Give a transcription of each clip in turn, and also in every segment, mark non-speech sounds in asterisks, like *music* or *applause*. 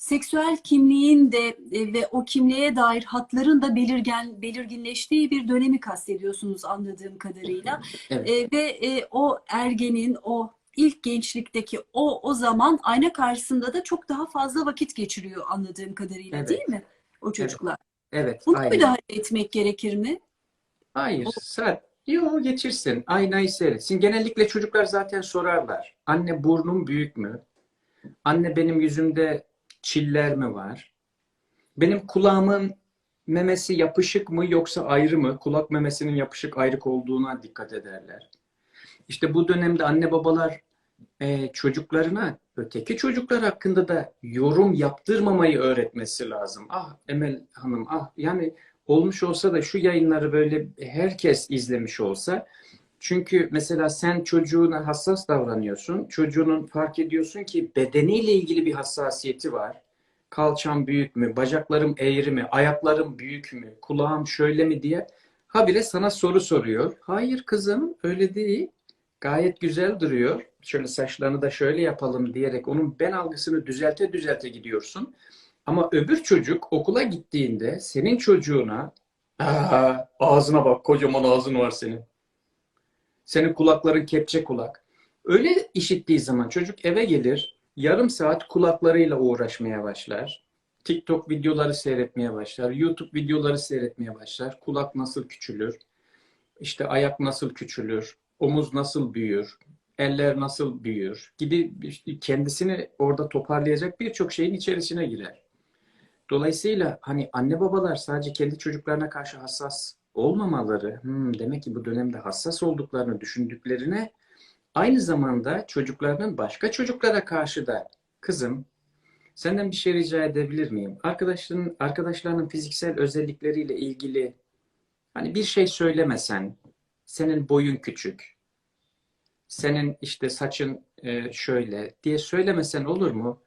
seksüel kimliğin de e, ve o kimliğe dair hatların da belirgen belirginleştiği bir dönemi kastediyorsunuz anladığım kadarıyla. *laughs* Evet. E, ve e, o ergenin o ilk gençlikteki o o zaman ayna karşısında da çok daha fazla vakit geçiriyor anladığım kadarıyla Evet. değil mi o çocuklar? Evet, Bunu aynen. müdahale etmek gerekir mi? Hayır, saat. Yo geçirsin. Aynayı seyretsin. Genellikle çocuklar zaten sorarlar. Anne burnum büyük mü? Anne benim yüzümde çiller mi var? Benim kulağımın memesi yapışık mı yoksa ayrı mı? Kulak memesinin yapışık ayrık olduğuna dikkat ederler. İşte bu dönemde anne babalar e, çocuklarına öteki çocuklar hakkında da yorum yaptırmamayı öğretmesi lazım. Ah Emel Hanım, ah yani olmuş olsa da şu yayınları böyle herkes izlemiş olsa. Çünkü mesela sen çocuğuna hassas davranıyorsun. Çocuğunun fark ediyorsun ki bedeniyle ilgili bir hassasiyeti var. Kalçam büyük mü, bacaklarım eğri mi, ayaklarım büyük mü, kulağım şöyle mi diye habire sana soru soruyor. Hayır kızım öyle değil. Gayet güzel duruyor. Şöyle saçlarını da şöyle yapalım diyerek onun ben algısını düzelte düzelte gidiyorsun. Ama öbür çocuk okula gittiğinde senin çocuğuna "Aa, ağzına bak kocaman ağzın var senin. Senin kulakların kepçe kulak. Öyle işittiği zaman çocuk eve gelir yarım saat kulaklarıyla uğraşmaya başlar. TikTok videoları seyretmeye başlar. YouTube videoları seyretmeye başlar. Kulak nasıl küçülür? İşte ayak nasıl küçülür? Omuz nasıl büyür? Eller nasıl büyür? Gibi işte kendisini orada toparlayacak birçok şeyin içerisine girer. Dolayısıyla hani anne babalar sadece kendi çocuklarına karşı hassas olmamaları, "Hmm, demek ki bu dönemde hassas olduklarını düşündüklerine aynı zamanda çocuklarının başka çocuklara karşı da kızım senden bir şey rica edebilir miyim? Arkadaşların, arkadaşlarının fiziksel özellikleriyle ilgili hani bir şey söylemesen, senin boyun küçük, senin işte saçın e, şöyle diye söylemesen olur mu?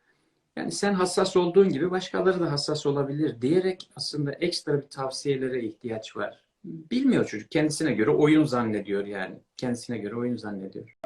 Yani sen hassas olduğun gibi başkaları da hassas olabilir diyerek aslında ekstra bir tavsiyelere ihtiyaç var. Bilmiyor çocuk. Kendisine göre oyun zannediyor yani. Kendisine göre oyun zannediyor.